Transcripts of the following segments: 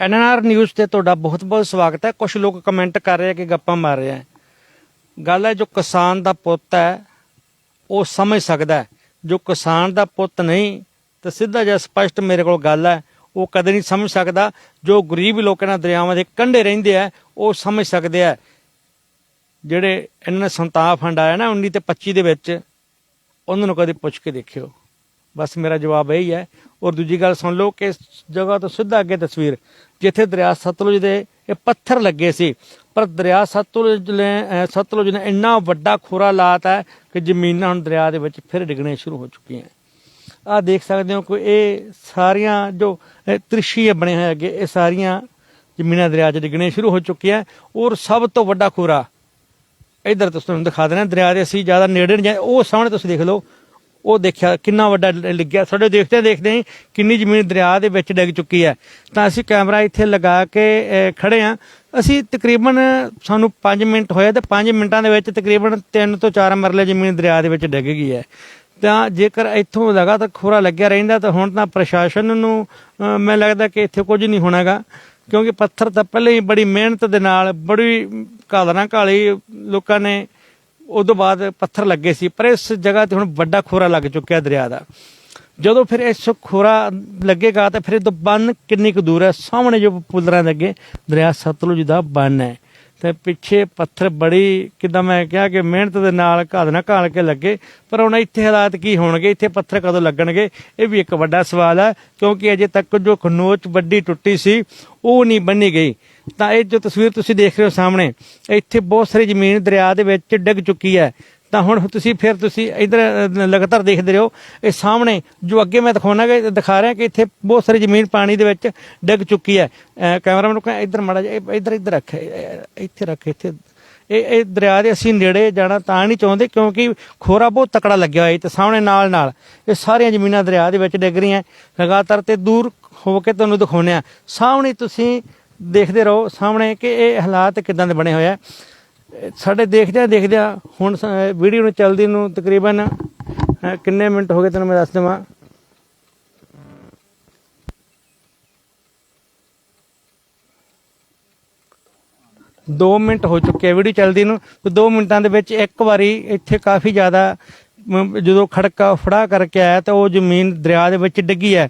NNR news ਤੇ ਤੁਹਾਡਾ ਬਹੁਤ-ਬਹੁਤ ਸਵਾਗਤ ਹੈ। ਕੁਝ ਲੋਕ ਕਮੈਂਟ ਕਰ ਰਹੇ ਆ ਕਿ ਗੱਪਾਂ ਮਾਰ ਰਹੇ ਆ। ਗੱਲ ਹੈ ਜੋ ਕਿਸਾਨ ਦਾ ਪੁੱਤ ਹੈ, ਉਹ ਸਮਝ ਸਕਦਾ ਜੋ ਕਿਸਾਨ ਦਾ ਪੁੱਤ ਨਹੀਂ, ਤਾਂ ਸਿੱਧਾ ਜਿਹਾ ਸਪਸ਼ਟ ਮੇਰੇ ਕੋਲ ਗੱਲ ਹੈ। ਉਹ ਕਦੇ ਨਹੀਂ ਸਮਝ ਸਕਦਾ। ਜੋ ਗਰੀਬ ਲੋਕ ਇਹਨਾਂ ਦਰਿਆਵਾਂ ਦੇ ਕੰਢੇ ਰਹਿੰਦੇ ਆ, ਉਹ ਸਮਝ ਸਕਦੇ ਆ। ਜਿਹੜੇ ਇਹਨਾਂ ਨੇ ਸੰਤਾਪ ਫੰਡ ਆਇਆ ਨਾ 19 ਤੇ 25 ਦੇ ਵਿੱਚ, ਉਹਨਾਂ ਨੂੰ ਕਦੇ ਪੁੱਛ ਕੇ ਦੇਖਿਓ। ਬਸ ਮੇਰਾ ਜਵਾਬ ਇਹੀ ਹੈ। ਔਰ ਦੂਜੀ ਗੱਲ ਸੁਣ ਲਓ ਕਿ ਇਸ ਜਗ੍ਹਾ ਤੋਂ ਸਿੱਧਾ ਅੱਗੇ ਤਸਵੀਰ, ਜਿੱਥੇ ਦਰਿਆ ਸਤਲੁਜ ਦੇ ਇਹ ਪੱਥਰ ਲੱਗੇ ਸੀ। ਪਰ ਦਰਿਆ ਸਤਲੁਜ ਨੇ ਸਤਲੁਜ ਨੇ ਇੰਨਾ ਵੱਡਾ ਖੋਰਾ ਲਾਤਾ ਹੈ ਕਿ ਜ਼ਮੀਨਾਂ ਹੁਣ ਦਰਿਆ ਦੇ ਵਿੱਚ ਫਿਰ ਡਿੱਗਣੇ ਸ਼ੁਰੂ ਹੋ ਚੁੱਕੀਆਂ। ਆ ਦੇਖ ਸਕਦੇ ਹੋ ਕਿ ਇਹ ਸਾਰੀਆਂ ਜੋ, ਇਹ ਤ੍ਰਿਸ਼ੀ ਬਣੇ ਹੋਏ ਅੱਗੇ, ਇਹ ਸਾਰੀਆਂ ਜ਼ਮੀਨਾਂ ਦਰਿਆ 'ਚ ਡਿੱਗਣੇ ਸ਼ੁਰੂ ਹੋ ਚੁੱਕੀਆਂ। ਔਰ ਸਭ ਤੋਂ ਵੱਡਾ ਖੋਰਾ, ਇਧਰ ਤੁਸੀਂ ਤੁਹਾਨੂੰ ਦਿਖਾ ਦੇਣਾ, ਦਰਿਆ ਦੇ ਅਸੀਂ ਜ਼ਿਆਦਾ ਨੇੜੇ ਨਹੀਂ ਜਾਏ, ਉਹ ਸਾਹਮਣੇ ਤੁਸੀਂ ਦੇਖ ਲਓ ਉਹ ਦੇਖਿਆ ਕਿੰਨਾ ਵੱਡਾ ਲ- ਲੱਗਿਆ। ਸਾਡੇ ਦੇਖਦੇ ਦੇਖਦੇ ਹੀ ਕਿੰਨੀ ਜ਼ਮੀਨ ਦਰਿਆ ਦੇ ਵਿੱਚ ਡਿੱਗ ਚੁੱਕੀ ਹੈ। ਤਾਂ ਅਸੀਂ ਕੈਮਰਾ ਇੱਥੇ ਲਗਾ ਕੇ ਅਹ, ਖੜੇ ਆ ਅਸੀਂ ਤਕਰੀਬਨ ਸਾਨੂੰ 5 ਮਿੰਟ ਹੋਏ ਤੇ 5 ਮਿੰਟਾਂ ਦੇ ਵਿੱਚ ਤਕਰੀਬਨ 3 ਤੋਂ 4 ਮਰਲੇ ਜ਼ਮੀਨ ਦਰਿਆ ਦੇ ਵਿੱਚ ਡਿੱਗ ਗਈ ਹੈ। ਤਾਂ ਜੇਕਰ ਇੱਥੋਂ ਲਗਾਤਾਰ ਖੋਰਾ ਲੱਗਿਆ ਰਹਿੰਦਾ ਤਾਂ ਹੁਣ ਤਾਂ ਪ੍ਰਸ਼ਾਸਨ ਨੂੰ ਅਹ, ਮੈਨੂੰ ਲੱਗਦਾ ਕਿ ਇੱਥੇ ਕੁਝ ਨਹੀਂ ਹੋਣਾਗਾ ਕਿਉਂਕਿ ਪੱਥਰ ਤਾਂ ਪਹਿਲਾਂ ਹੀ ਬੜੀ ਮਿਹਨਤ ਦੇ ਨਾਲ ਬੜੀ ਕਾਲਰਾਂ ਕਾਲੀ ਲੋਕਾਂ ਨੇ ਉਦੋਂ ਬਾਅਦ ਪੱਥਰ ਲੱਗੇ ਸੀ, ਪਰ ਇਸ ਜਗ੍ਹਾ ਤੇ ਹੁਣ ਵੱਡਾ ਖੋਰਾ ਲੱਗ ਚੁੱਕਿਆ ਦਰਿਆ ਦਾ। ਜਦੋਂ ਫਿਰ ਇਸ ਖੋਰਾ ਲੱਗੇਗਾ ਤਾਂ ਫਿਰ ਇਹ ਤੋਂ ਬੰਨ ਕਿੰਨੀ ਕੁ ਦੂਰ ਹੈ? ਸਾਹਮਣੇ ਜੋ ਪੁਲਰਾਂ ਦੇ ਅੱਗੇ ਦਰਿਆ ਸਤਲੁਜ ਦਾ ਬੰਨ ਹੈ। ਤੇ ਪਿੱਛੇ ਪੱਥਰ ਬੜੀ, ਕਿਦਾਂ ਮੈਂ ਕਿਹਾ ਕਿ ਮਿਹਨਤ ਦੇ ਨਾਲ ਘਾਦ ਨਾ ਘਾਲ ਕੇ ਲੱਗੇ, ਪਰ ਹੁਣ ਇੱਥੇ ਹਾਲਾਤ ਕੀ ਹੋਣਗੇ? ਇੱਥੇ ਪੱਥਰ ਕਦੋਂ ਲੱਗਣਗੇ? ਇਹ ਵੀ ਇੱਕ ਵੱਡਾ ਸਵਾਲ ਹੈ, ਕਿਉਂਕਿ ਅਜੇ ਤੱਕ ਜੋ ਖਨੋਚ ਵੱਡੀ ਟੁੱਟੀ ਸੀ, ਉਹ ਨਹੀਂ ਬੰਨੀ ਗਈ। ਤਾਂ ਇਹ ਜੋ ਤਸਵੀਰ ਤੁਸੀਂ ਦੇਖ ਰਹੇ ਹੋ ਸਾਹਮਣੇ, ਇੱਥੇ ਬਹੁਤ ਸਾਰੀ ਜ਼ਮੀਨ ਦਰਿਆ ਦੇ ਵਿੱਚ ਡਿੱਗ ਚੁੱਕੀ ਹੈ। ਤਾਂ ਹੁਣ ਤੁਸੀਂ ਫਿਰ ਤੁਸੀਂ ਇਧਰ ਲਗਾਤਾਰ ਦੇਖਦੇ ਰਹੋ। ਇਹ ਸਾਹਮਣੇ ਜੋ ਅੱਗੇ ਮੈਂ ਦਿਖਾਉਣਾ ਕਿ ਦਿਖਾ ਰਿਹਾ ਕਿ ਇੱਥੇ ਬਹੁਤ ਸਾਰੀ ਜ਼ਮੀਨ ਪਾਣੀ ਦੇ ਵਿੱਚ ਡਿੱਗ ਚੁੱਕੀ ਹੈ। ਕੈਮਰਾਮੈਨ ਨੂੰ ਕਹਾਂ, ਇਧਰ ਮੜਾ ਜਾ ਇਧਰ ਇਧਰ ਰੱਖ ਇੱਥੇ ਰੱਖ, ਇੱਥੇ। ਇਹ ਇਹ ਦਰਿਆ ਦੇ ਅਸੀਂ ਨੇੜੇ ਜਾਣਾ ਤਾਂ ਨਹੀਂ ਚਾਹੁੰਦੇ ਕਿਉਂਕਿ ਖੋਰਾ ਬਹੁਤ ਤਕੜਾ ਲੱਗਿਆ ਹੋਇਆ ਤੇ ਸਾਹਮਣੇ ਨਾਲ ਨਾਲ। ਇਹ ਸਾਰੀਆਂ ਜ਼ਮੀਨਾਂ ਦਰਿਆ ਦੇ ਵਿੱਚ ਡਿੱਗ ਰਹੀਆਂ। ਲਗਾਤਾਰ ਤੇ ਦੂਰ ਹੋ ਕੇ ਤੁਹਾਨੂੰ ਦਿਖਾਉਂਦੇ ਆ ਸਾਹਮਣੇ ਤੁਸੀਂ ਦੇਖਦੇ ਰਹੋ ਸਾਹਮਣੇ ਕਿ ਇਹ ਹਾਲਾਤ ਕਿਦਾਂ ਦੇ ਬਣੇ ਹੋਏ ਆ। ਸਾਡੇ ਦੇਖਦਿਆਂ ਦੇਖਦਿਆਂ ਹੁਣ ਵੀਡੀਓ ਨੂੰ ਚੱਲਦੀ ਨੂੰ ਤਕਰੀਬਨ ਕਿੰਨੇ ਮਿੰਟ ਹੋ ਗਏ ਤੈਨੂੰ ਮੈਂ ਦੱਸ ਦੇਵਾਂ। ਦੋ ਮਿੰਟ ਹੋ ਚੁੱਕੇ ਵੀਡੀਓ ਚੱਲਦੀ ਨੂੰ ਤੇ 2 ਮਿੰਟਾਂ ਦੇ ਵਿੱਚ ਇੱਕ ਵਾਰੀ ਇੱਥੇ ਕਾਫੀ ਜ਼ਿਆਦਾ ਜਦੋਂ ਖੜਕਾ ਫੜਾ ਕਰਕੇ ਆਇਆ ਤਾਂ ਉਹ ਜ਼ਮੀਨ ਦਰਿਆ ਦੇ ਵਿੱਚ ਡਿੱਗੀ ਹੈ।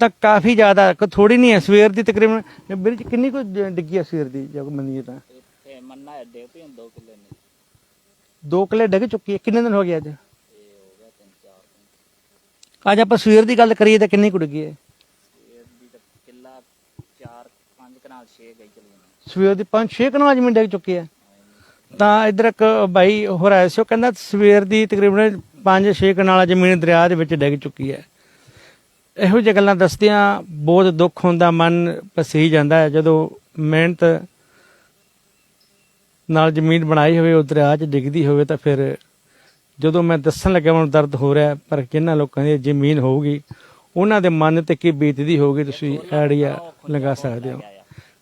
ਤਾਂ ਕਾਫੀ ਜ਼ਿਆਦਾ ਥੋੜੀ ਨਹੀਂ ਹੈ ਸਵੇਰ ਦੀ ਤਕਰੀਬਨ ਵੀਰ ਜੀ ਕਿੰਨੀ ਕੁ ਡਿੱਗੀ ਹੈ ਸਵੇਰ ਦੀ ਜਦ ਮੰਨੀਏ ਤਾਂ? ਮੰਨਾ ਅੱਡੇ ਤੇ 2 ਕਿੱਲੇ ਨੇ। ਦੋ ਕਿਲੇ ਡਿੱਗ ਚੁੱਕੀ ਹੈ ਕਿੰਨੇ ਦਿਨ ਹੋ ਗਏ ਅੱਜ? ਹੋ ਆਪਾਂ ਸਵੇਰ ਦੀ ਗੱਲ ਕਰੀਏ ਤਾਂ ਕਿੰਨੀ ਕੁ ਡਿੱਗੀ ਹੈ? ਇਹ ਦੀ ਤਾਂ ਕਿੱਲਾ 4 5 ਕਨਾਲ 6 ਗਈ ਚਲੀ ਸਵੇਰ ਦੀ 5-6 ਕਨਾਲ ਜ਼ਮੀਨ ਡਿੱਗ ਚੁੱਕੀ ਹੈ। ਤਾਂ ਇਧਰ ਇੱਕ ਬਾਈ ਹੋਰ ਆਇਆ ਸੀ ਉਹ ਕਹਿੰਦਾ ਸਵੇਰ ਦੀ ਤਕਰੀਬਨ 5-6 ਕਨਾਲਾ ਜ਼ਮੀਨ ਦਰਿਆ ਦੇ ਵਿੱਚ ਡਿੱਗ ਚੁੱਕੀ ਹੈ। ਇਹੋ ਜਿਹੀਆਂ ਗੱਲਾਂ ਦੱਸਦਿਆਂ ਬਹੁਤ ਦੁੱਖ ਹੁੰਦਾ ਮਨ ਪਸੀ ਜਾਂਦਾ ਹੈ। ਜਦੋਂ ਮਿਹਨਤ ਨਾਲ ਜ਼ਮੀਨ ਬਣਾਈ ਹੋਵੇ ਉਹ ਦਰਿਆ 'ਚ ਡਿੱਗਦੀ ਹੋਵੇ ਤਾਂ ਫਿਰ ਜਦੋਂ ਮੈਂ ਦੱਸਣ ਲੱਗਿਆ ਮੈਨੂੰ ਦਰਦ ਹੋ ਰਿਹਾ ਪਰ ਕਿੰਨਾ ਲੋਕਾਂ ਦੀ ਜ਼ਮੀਨ ਹੋਊਗੀ ਉਹਨਾਂ ਦੇ ਮਨ ਤੇ ਕੀ ਬੀਤਦੀ ਹੋਊਗੀ ਤੁਸੀਂ ਆਈਡੀਆ ਲਗਾ ਸਕਦੇ ਹੋ।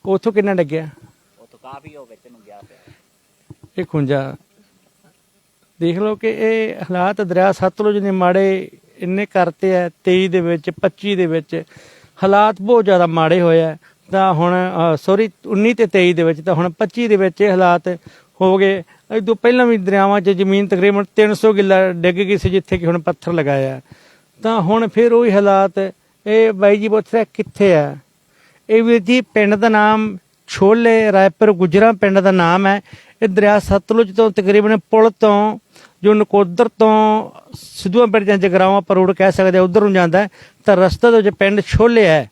ਉੱਥੋਂ ਕਿੰਨਾ ਡਿੱਗਿਆ? ਉਹ ਤਾਂ ਕਾਫੀ ਹੋ ਵਿੱਚ ਨੂੰ ਗਿਆ ਪਿਆ। ਇਹ ਖੁੰਝਾ। ਦੇਖ ਲਓ ਕਿ ਇਹ ਹਾਲਾਤ ਦਰਿਆ ਸਤਲੁਜ ਨੇ ਮਾੜੇ ਇੰਨੇ ਕਰਤੇ ਆ 23 ਦੇ ਵਿੱਚ 25 ਦੇ ਵਿੱਚ, ਹਾਲਾਤ ਬਹੁਤ ਜ਼ਿਆਦਾ ਮਾੜੇ ਹੋਏ ਆ। ਤਾਂ ਹੁਣ ਸੌਰੀ 19 ਤੇ 23 ਦੇ ਵਿੱਚ, ਤਾਂ ਹੁਣ 25 ਦੇ ਵਿੱਚ ਇਹ ਹਾਲਾਤ ਹੋ ਗਏ। ਇਹ ਤੋਂ ਪਹਿਲਾਂ ਵੀ ਦਰਿਆਵਾਂ 'ਚ ਜ਼ਮੀਨ ਤਕਰੀਬਨ 300 ਕਿੱਲਾ ਡਿੱਗ ਗਈ ਸੀ, ਜਿੱਥੇ ਕਿ ਹੁਣ ਪੱਥਰ ਲਗਾਇਆ। ਤਾਂ ਹੁਣ ਫਿਰ ਉਹੀ ਹਾਲਾਤ, ਇਹ ਬਾਈ ਜੀ ਪੁੱਛ ਰਿਹਾ, ਕਿੱਥੇ ਆ? ਇਹ ਵੀਰ ਜੀ, ਪਿੰਡ ਦਾ ਨਾਮ ਛੋਲੇ, ਰਾਏਪੁਰ, ਗੁਜਰਾ ਪਿੰਡ ਦਾ ਨਾਮ ਹੈ। ਇਹ ਦਰਿਆ ਸਤਲੁਜ ਤੋਂ ਤਕਰੀਬਨ ਪੁਲ ਤੋਂ ਜੋ ਨਕੋਦਰ ਤੋਂ ਸਿੱਧੂਆਂ ਪਿੰਡ ਜਾਂ ਜਗਰਾਵਾਂ ਪਰ ਰੋਡ ਕਹਿ ਸਕਦੇ ਉਧਰ ਨੂੰ ਜਾਂਦਾ ਹੈ, ਤਾਂ ਰਸਤੇ ਦੇ ਵਿੱਚ ਪਿੰਡ ਛੋਲੇ ਹੈ।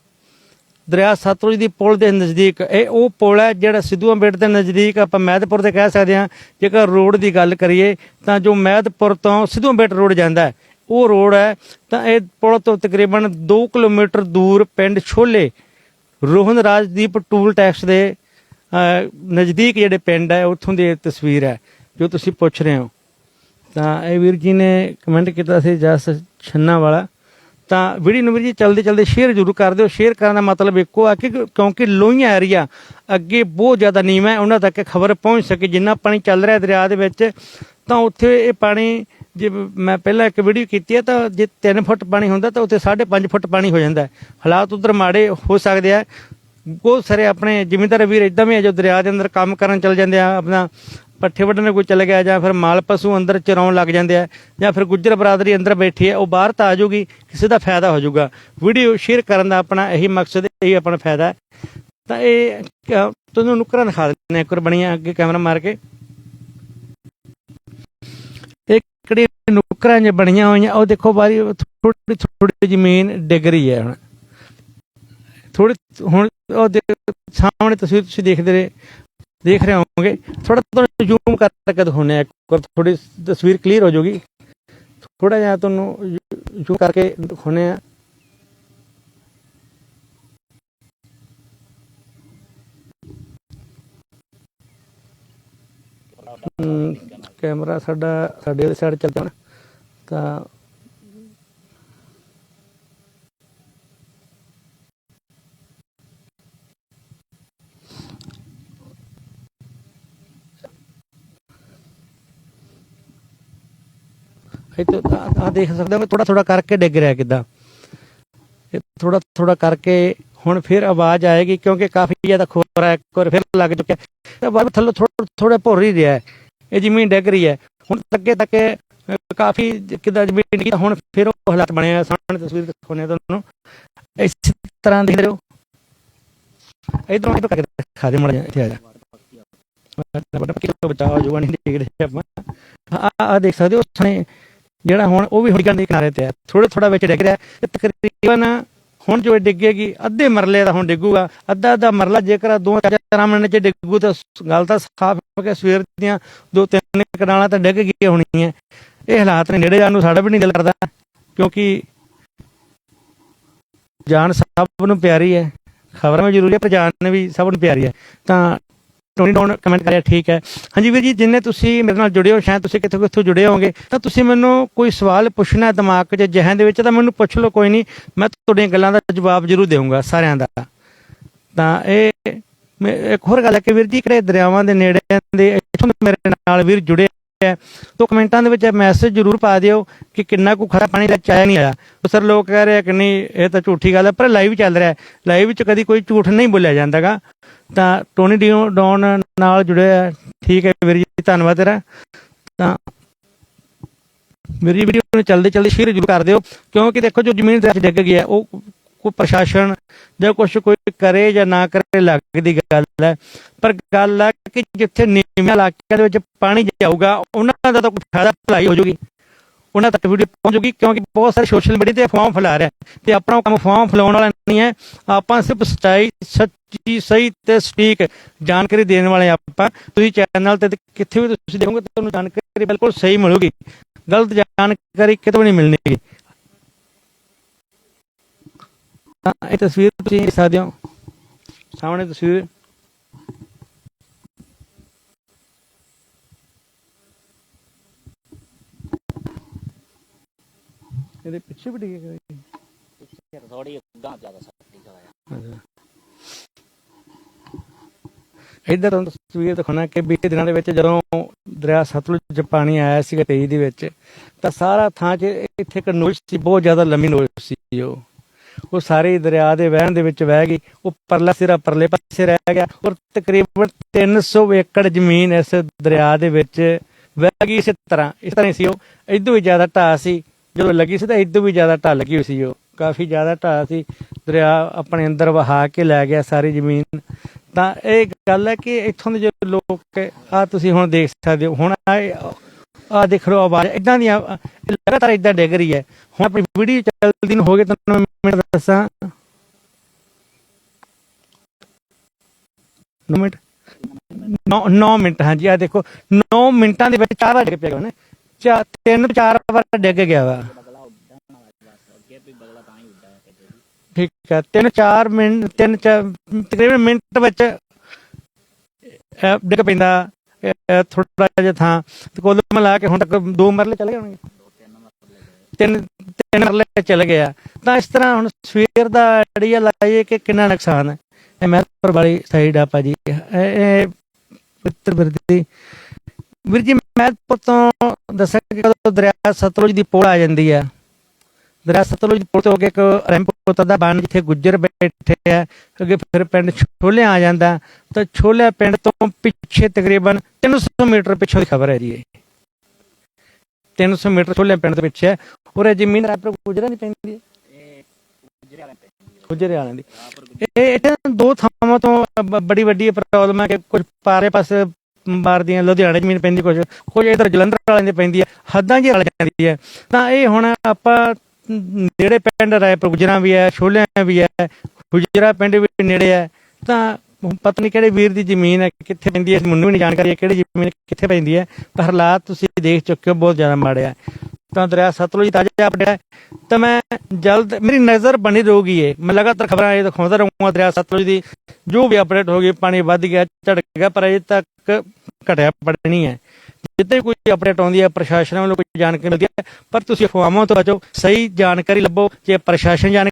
ਦਰਿਆ ਸਤਲੁਜ ਦੀ ਪੁਲ ਦੇ ਨਜ਼ਦੀਕ, ਇਹ ਉਹ ਪੁਲ ਹੈ ਜਿਹੜਾ ਸਿੱਧੂਆਂ ਬੇਟ ਦੇ ਨਜ਼ਦੀਕ ਆਪਾਂ ਮਹਿਦਪੁਰ ਦੇ ਕਹਿ ਸਕਦੇ ਹਾਂ। ਜੇਕਰ ਰੋਡ ਦੀ ਗੱਲ ਕਰੀਏ, ਤਾਂ ਜੋ ਮਹਿਦਪੁਰ ਤੋਂ ਸਿੱਧੂਆਂ ਬੇਟ ਰੋਡ ਜਾਂਦਾ ਉਹ ਰੋਡ ਹੈ, ਤਾਂ ਇਹ ਪੁਲ ਤੋਂ ਤਕਰੀਬਨ 2 ਕਿਲੋਮੀਟਰ ਦੂਰ ਪਿੰਡ ਛੋਲੇ, ਰੋਹਨ ਰਾਜਦੀਪ ਟੂਲ ਟੈਕਸ ਦੇ ਨਜ਼ਦੀਕ ਜਿਹੜੇ ਪਿੰਡ ਹੈ, ਉੱਥੋਂ ਦੀ ਇਹ ਤਸਵੀਰ ਹੈ, ਜੋ ਤੁਸੀਂ ਪੁੱਛ ਰਹੇ ਹੋ। ਤਾਂ ਇਹ ਵੀਰ ਜੀ ਨੇ ਕਮੈਂਟ ਕੀਤਾ ਸੀ ਜਸ ਛੰਨਾ ਵਾਲਾ। ਤਾਂ ਵੀਡੀਓ ਨੂੰ ਵੀਰ ਜੀ ਚਲਦੇ ਚਲਦੇ ਸ਼ੇਅਰ ਜ਼ਰੂਰ ਕਰ ਦਿਓ। ਸ਼ੇਅਰ ਕਰਨ ਦਾ ਮਤਲਬ ਇੱਕੋ ਆ ਕਿ ਕਿਉਂਕਿ ਲੋਹੀਆਂ ਏਰੀਆ ਅੱਗੇ ਬਹੁਤ ਜ਼ਿਆਦਾ ਨੀਵਾਂ ਹੈ, ਉਹਨਾਂ ਤੱਕ ਖਬਰ ਪਹੁੰਚ ਸਕੇ। ਜਿੰਨਾ ਪਾਣੀ ਚੱਲ ਰਿਹਾ ਦਰਿਆ ਦੇ ਵਿੱਚ, ਤਾਂ ਉੱਥੇ ਇਹ ਪਾਣੀ ਜੇ ਮੈਂ ਪਹਿਲਾਂ ਇੱਕ ਵੀਡੀਓ ਕੀਤੀ ਹੈ, ਤਾਂ ਜੇ 3 ਫੁੱਟ ਪਾਣੀ ਹੁੰਦਾ, ਤਾਂ ਉੱਥੇ 5.5 ਫੁੱਟ ਪਾਣੀ ਹੋ ਜਾਂਦਾ ਹਾਲਾਤ ਉਧਰ ਮਾੜੇ ਹੋ ਸਕਦੇ ਆ। ਬਹੁਤ ਸਾਰੇ ਆਪਣੇ ਜ਼ਿਮੀਂਦਾਰ ਵੀਰ ਇਦਾਂ ਵੀ ਆ, ਜੋ ਦਰਿਆ ਦੇ ਅੰਦਰ ਕੰਮ ਕਰਨ ਚੱਲ ਜਾਂਦੇ ਆ, ਆਪਣਾ ਪੱਠੇ ਵੱਢਣ ਕੋਈ ਚਲੇ ਗਿਆ ਜਾਂ ਫਿਰ ਮਾਲ ਪਸ਼ੂ ਅੰਦਰ ਚਰਾਉਣ ਲੱਗ ਜਾਂਦੇ ਆ ਜਾਂ ਫਿਰ ਗੁੱਜਰ ਬਰਾਦਰੀ ਅੰਦਰ ਬੈਠੀ ਹੈ, ਉਹ ਬਾਹਰ ਤਾਂ ਆ ਜਾਊਗੀ, ਕਿਸੇ ਦਾ ਫਾਇਦਾ ਹੋ ਜਾਊਗਾ। ਵੀਡੀਓ ਸ਼ੇਅਰ ਕਰਨ ਦਾ ਆਪਣਾ ਇਹੀ ਮਕਸਦ, ਇਹੀ ਆਪਣਾ ਫਾਇਦਾ ਹੈ। ਤਾਂ ਇਹ ਤੁਹਾਨੂੰ ਨੁਕਰਾਂ ਦਿਖਾ ਦਿੰਦੇ ਹਾਂ ਇੱਕ ਅੱਗੇ ਕੈਮਰਾ ਮਾਰ ਕੇ। ਇਹ ਕਿਹੜੀ ਨੁਕਰਾਂ ਜੇ ਬਣੀਆਂ ਹੋਈਆਂ, ਉਹ ਦੇਖੋ ਬਾਰੀ ਥੋੜੀ ਥੋੜੀ ਜ਼ਮੀਨ ਡਿੱਗ ਰਹੀ ਹੈ ਹੁਣ। ਥੋੜੀ ਹੁਣ ਉਹ ਸਾਹਮਣੇ ਤਸਵੀਰ ਤੁਸੀਂ ਦੇਖਦੇ ਰਹੇ। ਦੇਖ ਰਹੇ ਹੋਵੋਗੇ। ਥੋੜਾ ਤੁਹਾਨੂੰ ਜ਼ੂਮ ਕਰਕੇ ਦਿਖਾਉਂਦੇ ਆ ਇੱਕ ਵਾਰ। ਥੋੜੀ ਤਸਵੀਰ ਕਲੀਅਰ ਹੋ ਜਾਊਗੀ। ਥੋੜਾ ਜਿਹਾ ਤੁਹਾਨੂੰ ਜ਼ੂਮ ਕਰਕੇ ਦਿਖਾਉਂਦੇ ਆ ਕੈਮਰਾ ਸਾਡਾ ਸਾਡੇ ਵਾਲੀ ਸਾਈਡ ਚੱਲਦਾ ਹੁਣ। ਤਾਂ ਇਹ ਤਾਂ ਆ ਦੇਖ ਸਕਦੇ ਹੋ ਥੋੜਾ ਥੋੜਾ ਕਰਕੇ ਡਿੱਗ ਰਿਹਾ ਕਿਦਾਂ। ਇਹ ਥੋੜਾ ਥੋੜਾ ਕਰਕੇ ਹੁਣ ਫਿਰ ਆਵਾਜ਼ ਆਏਗੀ ਕਿਉਂਕਿ ਕਾਫੀ ਜ਼ਿਆਦਾ ਖੋਰਾ ਇੱਕ ਵਾਰ ਫਿਰ ਲੱਗ ਚੁੱਕਿਆ। ਤੇ ਬਾਅਦ ਥੱਲੇ ਥੋੜਾ ਥੋੜਾ ਭੁਰ ਹੀ ਰਿਹਾ ਇਹ ਜ਼ਮੀਨ ਡਿੱਗ ਰਹੀ ਹੈ। ਹੁਣ ਤੱਕੇ ਤੱਕੇ ਕਾਫੀ ਕਿਦਾਂ ਜ਼ਮੀਨ ਡਿੱਗੀ, ਹੁਣ ਫਿਰ ਉਹ ਹਾਲਾਤ ਬਣੇ ਆ। ਸਾਹਮਣੇ ਤਸਵੀਰ ਦਿਖਾਉਂਦੇ ਤੁਹਾਨੂੰ। ਇਸ ਤਰ੍ਹਾਂ ਦੇਖ ਰਹੇ ਹੋ। ਇਧਰੋਂ ਇਧਰ ਕਰਕੇ ਦਿਖਾ ਦੇ ਮੜਾ ਇੱਥੇ ਆ ਜਾ। ਬੜਾ ਕਿਲੋ ਬਚਾਓ ਜੁਆ ਨਹੀਂ ਰਹੇ ਆਪਾਂ। ਆ ਆ ਦੇਖ ਸਕਦੇ ਹੋ ਸਣੇ ਜਿਹੜਾ ਹੁਣ ਉਹ ਵੀ ਹੁੜੀਆਂ ਦੇ ਕਿਨਾਰੇ ਤੇ ਹੈ ਥੋੜਾ ਥੋੜਾ ਵਿੱਚ ਡਿੱਗ ਰਿਹਾ। ਤੇ ਤਕਰੀਬਨ ਹੁਣ ਜੋ ਡਿੱਗੇਗੀ, ਅੱਧੇ ਮਰਲੇ ਦਾ ਹੁਣ ਡਿੱਗੂਗਾ। ਅੱਧਾ ਅੱਧਾ ਮਰਲਾ ਜੇਕਰ ਦੋ ਚਾਰ ਮਿੰਟ ਚ ਡਿੱਗੂ ਤਾਂ ਗੱਲ ਤਾਂ ਸਾਫ਼ ਹੋ ਕੇ ਸਵੇਰ ਦੀਆਂ ਦੋ ਤਿੰਨ ਕਨਾਲਾਂ ਤਾਂ ਡਿੱਗ ਗਈ ਹੋਣੀ ਹੈ ਇਹ ਹਾਲਾਤ ਨੇ, ਨੇੜੇ ਜਾਣ ਨੂੰ ਸਾਡਾ ਵੀ ਨਹੀਂ ਦਿਲ ਕਰਦਾ, ਕਿਉਂਕਿ ਜਾਨ ਸਭ ਨੂੰ ਪਿਆਰੀ ਹੈ। ਖਬਰਾਂ ਵੀ ਜ਼ਰੂਰੀ ਹੈ, ਪਰ ਜਾਨ ਵੀ ਸਭ ਨੂੰ ਪਿਆਰੀ ਹੈ। ਤਾਂ ਟੋਨੀ ਡੌਨ ਕਮੈਂਟ ਕਰਿਆ, ਠੀਕ ਹੈ। ਹਾਂਜੀ ਵੀਰ ਜੀ, ਜਿੰਨੇ ਤੁਸੀਂ ਮੇਰੇ ਨਾਲ ਜੁੜੇ ਹੋ, ਸ਼ਾਇਦ ਤੁਸੀਂ ਕਿੱਥੋਂ ਕਿੱਥੋਂ ਜੁੜੇ ਹੋਗੇ ਤਾਂ ਤੁਸੀਂ ਮੈਨੂੰ ਕੋਈ ਸਵਾਲ ਪੁੱਛਣਾ ਦਿਮਾਗ 'ਚ, ਜਹਨ ਦੇ ਵਿੱਚ, ਤਾਂ ਮੈਨੂੰ ਪੁੱਛ ਲਓ, ਕੋਈ ਨਹੀਂ। ਮੈਂ ਤੁਹਾਡੀਆਂ ਗੱਲਾਂ ਦਾ ਜਵਾਬ ਜ਼ਰੂਰ ਦੇਵਾਂਗਾ ਸਾਰਿਆਂ ਦਾ। ਤਾਂ ਇਹ ਇੱਕ ਹੋਰ ਗੱਲ ਹੈ ਕਿ ਵੀਰ ਜੀ, ਕਿਹੜੇ ਦਰਿਆਵਾਂ ਦੇ ਨੇੜੇ ਦੇ ਇੱਥੋਂ ਮੇਰੇ ਨਾਲ ਵੀਰ ਜੁੜੇ ਹੈ, ਤਾਂ ਕਮੈਂਟਾਂ ਦੇ ਵਿੱਚ ਮੈਸੇਜ ਜ਼ਰੂਰ ਪਾ ਦਿਓ ਕਿ ਕਿੰਨਾ ਕੁ ਖਰਾ ਪਾਣੀ ਦਾ ਚਾਇਆ ਨਹੀਂ ਆਇਆ। ਸਰ ਲੋਕ ਕਹਿ ਰਹੇ ਆ ਕਿ ਨਹੀਂ, ਇਹ ਤਾਂ ਝੂਠੀ ਗੱਲ ਹੈ, ਪਰ ਲਾਈਵ ਚੱਲ ਰਿਹਾ ਹੈ। ਲਾਈਵ ਵਿੱਚ ਕਦੀ ਕੋਈ ਝੂਠ ਨਹੀਂ ਬੋਲਿਆ ਜਾਂਦਾਗਾ। ਤਾਂ ਟੋਨੀ ਡੀਓ ਡੌਨ ਨਾਲ ਜੁੜਿਆ ਠੀਕ ਹੈ ਵੀਰ ਜੀ, ਧੰਨਵਾਦ ਤੇਰਾ। ਤਾਂ ਮੇਰੀ ਵੀਡੀਓ ਨੂੰ ਚਲਦੇ ਚਲਦੇ ਸ਼ੇਅਰ ਜ਼ਰੂਰ ਕਰ ਦਿਓ, ਕਿਉਂਕਿ ਦੇਖੋ ਜੋ ਜ਼ਮੀਨ ਦੇ ਵਿੱਚ ਡਿੱਗ ਗਈ ਹੈ, ਉਹ ਕੋਈ ਪ੍ਰਸ਼ਾਸਨ ਜਾਂ ਕੁਝ ਕੋਈ ਕਰੇ ਜਾਂ ਨਾ ਕਰੇ ਲੱਗਦੀ ਗੱਲ ਹੈ। ਪਰ ਗੱਲ ਹੈ ਕਿ ਜਿੱਥੇ ਨੀਵੇਂ ਇਲਾਕਿਆਂ ਦੇ ਵਿੱਚ ਪਾਣੀ ਜਾਊਗਾ, ਉਹਨਾਂ ਦਾ ਤਾਂ ਕੋਈ ਫਾਇਦਾ ਭਲਾਈ ਹੋ ਜਾਊਗੀ ਉਹਨਾਂ ਤੱਕ ਵੀਡੀਓ ਪਹੁੰਚੂਗੀ ਕਿਉਂਕਿ ਬਹੁਤ ਸਾਰੇ ਸੋਸ਼ਲ ਮੀਡੀਆ ਤੇ ਅਫਵਾਹ ਫੈਲਾ ਰਿਹਾ ਹੈ। ਤੇ ਆਪਣਾ ਕੰਮ ਅਫਵਾਹ ਫੈਲਾਉਣ ਵਾਲਾ ਨਹੀਂ ਹੈ। ਆਪਾਂ ਸਿਰਫ ਸੱਚਾਈ, ਸੱਚੀ, ਸਹੀ ਤੇ ਸਟੀਕ ਜਾਣਕਾਰੀ ਦੇਣ ਵਾਲੇ ਆਪਾਂ। ਤੁਸੀਂ ਚੈਨਲ ਤੇ ਕਿੱਥੇ ਵੀ ਤੁਸੀਂ ਦੇਖੋਗੇ ਤੁਹਾਨੂੰ ਜਾਣਕਾਰੀ ਬਿਲਕੁਲ ਸਹੀ ਮਿਲੂਗੀ। ਗਲਤ ਜਾਣਕਾਰੀ ਕਿਤੋਂ ਵੀ ਨਹੀਂ ਮਿਲਣੀ ਇਹ ਤਸਵੀਰ ਤੁਸੀਂ ਦੇਖ ਸਕਦੇ ਹੋ। ਸਾਹਮਣੇ ਤਸਵੀਰ। ਇਹਦੇ ਪਿੱਛੇ ਵੀ ਡਿੱਗੇ ਗਏ ਥੋੜੀ ਗਾਂ ਜ਼ਿਆਦਾ ਸੱਟੀ ਹੋਇਆ ਇੱਧਰ ਤੁਹਾਨੂੰ ਤਸਵੀਰ ਦਿਖਾਉਣਾ ਕਿ ਬੀਤੇ ਦਿਨਾਂ ਦੇ ਵਿੱਚ ਜਦੋਂ ਦਰਿਆ ਸਤਲੁਜ 'ਚ ਪਾਣੀ ਆਇਆ ਸੀਗਾ 23 ਦੇ ਵਿੱਚ, ਤਾਂ ਸਾਰਾ ਥਾਂ 'ਚ ਇੱਥੇ ਇੱਕ ਨੋਚ ਸੀ, ਬਹੁਤ ਜ਼ਿਆਦਾ ਲੰਮੀ ਨੋਚ ਸੀ ਉਹ। ਉਹ ਸਾਰੇ ਦਰਿਆ ਦੇ ਵਹਿਣ ਦੇ ਵਿੱਚ ਵਹਿ ਗਈ, ਉਹ ਪਰਲਾ ਸਿਰਾ ਪਰਲੇ ਪਾਸੇ ਰਹਿ ਗਿਆ ਔਰ ਤਕਰੀਬਨ 300 ਏਕੜ ਜ਼ਮੀਨ ਇਸ ਦਰਿਆ ਦੇ ਵਿੱਚ ਵਹਿ ਗਈ ਇਸੇ ਤਰ੍ਹਾਂ। ਇਸ ਤਰ੍ਹਾਂ ਸੀ ਉਹ। ਇਦੋਂ ਵੀ ਜ਼ਿਆਦਾ ਢਾਹ ਸੀ। ਜਦੋਂ ਲੱਗੀ ਸੀ ਤਾਂ ਇਦੋਂ ਵੀ ਜ਼ਿਆਦਾ ਢਾਹ ਲੱਗੀ ਹੋਈ ਸੀ ਉਹ। ਕਾਫੀ ਜ਼ਿਆਦਾ ਢਾਹ ਸੀ, ਦਰਿਆ ਆਪਣੇ ਅੰਦਰ ਵਹਾ ਕੇ ਲੈ ਗਿਆ ਸਾਰੀ ਜ਼ਮੀਨ। ਤਾਂ ਇਹ ਗੱਲ ਹੈ ਕਿ ਇੱਥੋਂ ਦੇ ਜੋ ਲੋਕ ਆ ਤੁਸੀਂ ਹੁਣ ਦੇਖ ਸਕਦੇ ਹੋ, ਹੁਣ ਆ ਦੇਖ ਲਓ ਆਵਾਜ਼ ਇਦਾਂ ਦੀਆਂ ਲਗਾਤਾਰ ਇਦਾਂ ਡਿੱਗ ਰਹੀ ਹੈ। ਹੁਣ ਆਪਣੀ ਵੀਡੀਓ ਚੱਲਦੀ ਨੂੰ ਹੋ ਗਏ, ਤੁਹਾਨੂੰ ਮੈਂ ਦੱਸਾਂ। 9 ਮਿੰਟ। 9 ਮਿੰਟ, ਹਾਂਜੀ ਆ ਦੇਖੋ 9 ਮਿੰਟਾਂ ਦੇ ਵਿੱਚ ਚਾਰ ਵਾਰ ਡਿੱਗ ਪਿਆ ਉਹਨੇ ਚਾ ਤਿੰਨ ਚਾਰ ਵਾਰ ਡਿੱਗ ਗਿਆ ਵਾ ਬਗਲਾ ਉੱਡਣ ਵਾਲਾ ਬਸ ਅੱਗੇ ਵੀ ਬਗਲਾ ਤਾਂ ਹੀ ਉੱਡਾ ਹੈ ਕਿਤੇ ਵੀ ਠੀਕ ਹੈ, ਤਿੰਨ ਚਾਰ ਮਿੰਟ, ਤਿੰਨ ਚਾਰ, ਤਕਰੀਬਨ ਮਿੰਟ ਵਿੱਚ ਡਿੱਗ ਪੈਂਦਾ ਥੋੜਾ ਜਿਹਾ ਥਾਂ, ਤੇ ਕੋਲ ਮਿਲਾ ਕੇ ਹੁਣ ਤੱਕ ਦੋ ਮਰਲੇ ਚਲੇ ਗਏ ਹੋਣਗੇ ਤਿੰਨ ਤਿੰਨ ਮਰਲੇ ਚਲੇ ਗਿਆ ਤਾਂ ਇਸ ਤਰ੍ਹਾਂ ਹੁਣ ਸਵੇਰ ਦਾ ਅੜੀਆ ਲਾਈਏ ਕਿ ਕਿੰਨਾ ਨੁਕਸਾਨ ਹੈ। ਇਹ ਮਹਿਤਪੁਰ ਵਾਲੀ ਸਾਈਡ ਆ ਭਾਜੀ। ਇਹ ਇਹ ਬਿਰਦੀ ਵੀਰ ਜੀ, ਮਹਿਤਪੁਰ ਤੋਂ ਦੱਸਿਆ ਕਿ ਕਦੋਂ ਦਰਿਆ ਸਤਲੁਜ ਦੀ ਪੋੜ ਆ ਜਾਂਦੀ ਆ। ਦਰਿਆ ਸਤਲੁਜ ਪੁਲ ਤੋਂ ਅੱਗੇ ਇੱਕ ਰੈਂਪ ਉਤਰਦਾ ਬਣ ਜਿੱਥੇ ਗੁੱਜਰ ਬੈਠੇ ਆ, ਅੱਗੇ ਫਿਰ ਪਿੰਡ ਛੋਲਿਆਂ ਆ ਜਾਂਦਾ। ਤਾਂ ਛੋਲਿਆਂ ਪਿੰਡ ਤੋਂ ਪਿੱਛੇ ਤਕਰੀਬਨ 300 ਮੀਟਰ ਪਿੱਛੋਂ ਦੀ ਖਬਰ ਹੈ ਜੀ 300 ਮੀਟਰ ਛੋਲਿਆਂ ਪਿੰਡ ਦੇ ਪਿੱਛੇ ਹੈ। ਔਰ ਜ਼ਮੀਨ ਰੈਪ ਗੁਜਰਾਂ ਦੀ ਪੈਂਦੀ ਗੁਜਰੇ ਵਾਲਿਆਂ ਦੀ। ਇਹ ਇੱਥੇ ਦੋ ਥਾਵਾਂ ਤੋਂ ਬੜੀ ਵੱਡੀ ਪ੍ਰੋਬਲਮ ਹੈ ਕਿ ਕੁਝ ਪਾਰੇ ਪਾਸੇ ਮਾਰਦੀਆਂ ਲੁਧਿਆਣੇ ਜ਼ਮੀਨ ਪੈਂਦੀ, ਕੁਝ ਕੁਝ ਇਧਰ ਜਲੰਧਰ ਵਾਲਿਆਂ ਦੀ ਪੈਂਦੀ ਹੈ, ਹੱਦਾਂ ਜੀ ਰਲ ਜਾਂਦੀ ਹੈ। ਤਾਂ ਇਹ ਹੁਣ ਆਪਾਂ ਨੇੜੇ ਪਿੰਡ ਰਾਏਪੁਰ ਗੁਜਰਾਂ ਵੀ ਹੈ, ਛੋਲਿਆਂ ਵੀ ਹੈ, ਗੁਜਰਾ ਪਿੰਡ ਵੀ ਨੇੜੇ ਹੈ, ਤਾਂ ਹੁਣ ਪਤਾ ਨਹੀਂ ਕਿਹੜੇ ਵੀਰ ਦੀ ਜ਼ਮੀਨ ਹੈ, ਕਿੱਥੇ ਪੈਂਦੀ ਹੈ ਮੈਨੂੰ ਵੀ ਨਹੀਂ ਜਾਣਕਾਰੀ ਹੈ ਕਿਹੜੀ ਜ਼ਮੀਨ, ਕਿੱਥੇ ਪੈਂਦੀ ਹੈ, ਪਰ ਹਾਲਾਤ ਤੁਸੀਂ ਦੇਖ ਚੁੱਕੇ ਹੋ, ਬਹੁਤ ਜ਼ਿਆਦਾ ਮਾੜੇ ਹੈ ਤਾਂ ਦਰਿਆ ਸਤਲੁਜ ਤਾਜ਼ਾ ਅਪਡੇਟ ਹੈ। ਤਾਂ ਮੈਂ ਜਲਦ, ਮੇਰੀ ਨਜ਼ਰ ਬਣੀ ਰਹੂਗੀ ਇਹ। ਮੈਂ ਲਗਾਤਾਰ ਖਬਰਾਂ ਇਹ ਦਿਖਾਉਂਦਾ ਰਹੂੰਗਾ ਦਰਿਆ ਸਤਲੁਜ ਦੀ। ਜੋ ਵੀ ਅਪਡੇਟ ਹੋਗੀ ਪਾਣੀ ਵੱਧ ਗਿਆ, ਝੜ ਗਿਆ, ਪਰ ਅਜੇ ਤੱਕ ਘਟਿਆ ਪੜਨੀ ਹੈ। ਜਿੱਥੇ ਕੋਈ ਅਪਡੇਟ ਆਉਂਦੀ ਹੈ, ਪ੍ਰਸ਼ਾਸਨ ਵੱਲੋਂ ਕੋਈ ਜਾਣਕਾਰੀ ਮਿਲਦੀ ਹੈ, ਪਰ ਤੁਸੀਂ ਅਫਵਾਹਾਂ ਤੋਂ ਬਚੋ, ਸਹੀ ਜਾਣਕਾਰੀ ਲੱਭੋ, ਜੇ ਪ੍ਰਸ਼ਾਸਨ ਜਾਣ